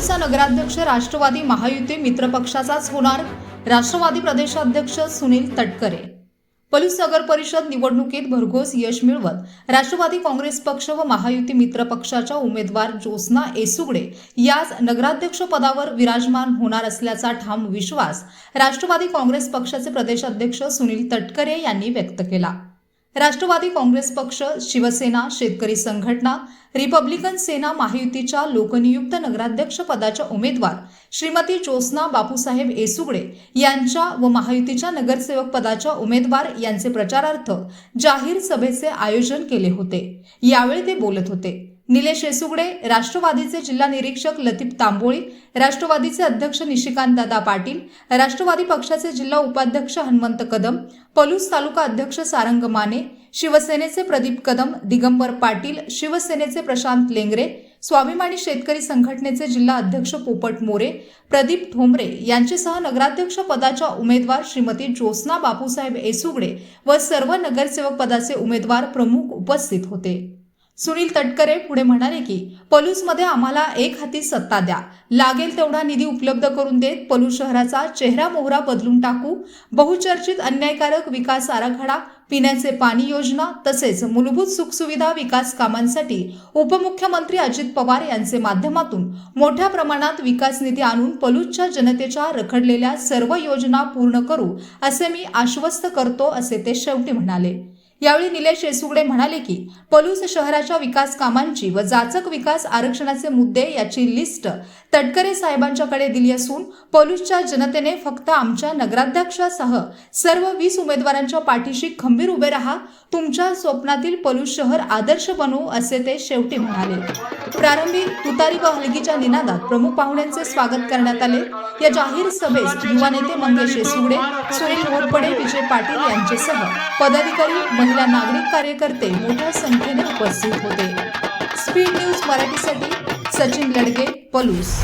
पलूसचा नगराध्यक्ष राष्ट्रवादी महायुती मित्रपक्षाचाच होणार? राष्ट्रवादी प्रदेशाध्यक्ष सुनील तटकरे. पलूस नगर परिषद निवडणुकीत भरघोस यश मिळवत राष्ट्रवादी काँग्रेस पक्ष व महायुती मित्र पक्षाच्या उमेदवार ज्योत्स्ना एसुगडे याच नगराध्यक्ष पदावर विराजमान होणार असल्याचा ठाम विश्वास राष्ट्रवादी काँग्रेस पक्षाचे प्रदेशाध्यक्ष सुनील तटकरे यांनी व्यक्त केला. राष्ट्रवादी काँग्रेस पक्ष शिवसेना शेतकरी संघटना रिपब्लिकन सेना महायुतीच्या लोकनियुक्त नगराध्यक्ष पदाच्या उमेदवार श्रीमती ज्योत्स्ना बापूसाहेब येसुगडे यांच्या व महायुतीच्या नगरसेवक पदाच्या उमेदवार यांचे प्रचारार्थ जाहीर सभेचे आयोजन केले होते. यावेळी ते बोलत होते. निलेश येसुगडे राष्ट्रवादीचे जिल्हा निरीक्षक लतीफ तांबोळी राष्ट्रवादीचे अध्यक्ष निशिकांत दादा पाटील राष्ट्रवादी पक्षाचे जिल्हा उपाध्यक्ष हनुमंत कदम पलूस तालुका अध्यक्ष सारंग माने शिवसेनेचे प्रदीप कदम दिगंबर पाटील शिवसेनेचे प्रशांत लेंगरे स्वाभिमानी शेतकरी संघटनेचे जिल्हा अध्यक्ष पोपट मोरे प्रदीप ठोंबरे यांच्यासह नगराध्यक्ष पदाच्या उमेदवार श्रीमती ज्योत्स्ना बापूसाहेब एसुगडे व सर्व नगरसेवक पदाचे उमेदवार प्रमुख उपस्थित होते. सुनील तटकरे पुढे म्हणाले की पलूसमध्ये आम्हाला एक हाती सत्ता द्या. लागेल तेवढा निधी उपलब्ध करून देत पलूस शहराचा चेहरा मोहरा बदलून टाकू. बहुचर्चित अन्यायकारक विकास आराखडा पिण्याचे पाणी योजना तसेच मूलभूत सुखसुविधा विकास कामांसाठी उपमुख्यमंत्री अजित पवार यांचे माध्यमातून मोठ्या प्रमाणात विकास निधी आणून पलूसच्या जनतेच्या रखडलेल्या सर्व योजना पूर्ण करू असे मी आश्वस्त करतो असे ते शेवटी म्हणाले. यावेळी निलेश येसुगडे म्हणाले की पलूस शहराच्या विकास कामांची व जाचक विकास आरक्षणाचे मुद्दे याची लिस्ट तटकरे साहेबांच्याकडे दिली असून पलूसच्या जनतेने फक्त आमच्या नगराध्यक्षासह सर्व वीस उमेदवारांच्या पाठीशी खंबीर उभे राहा तुमच्या स्वप्नातील पलूस शहर आदर्श बनवू असे ते शेवटी म्हणाले. प्रारंभी तुतारी व हलगीच्या निनादात प्रमुख पाहुण्यांचे स्वागत करण्यात आले. या जाहीर सभेस युवा नेते मंगेश येसुगडे सुनील घोरपडे विजय पाटील यांच्यासह पदाधिकारी महिला नागरिक कार्यकर्ते मोठ्या संख्येने उपस्थित होते. स्पीड न्यूज मराठीसाठी सचिन लडके पलूस.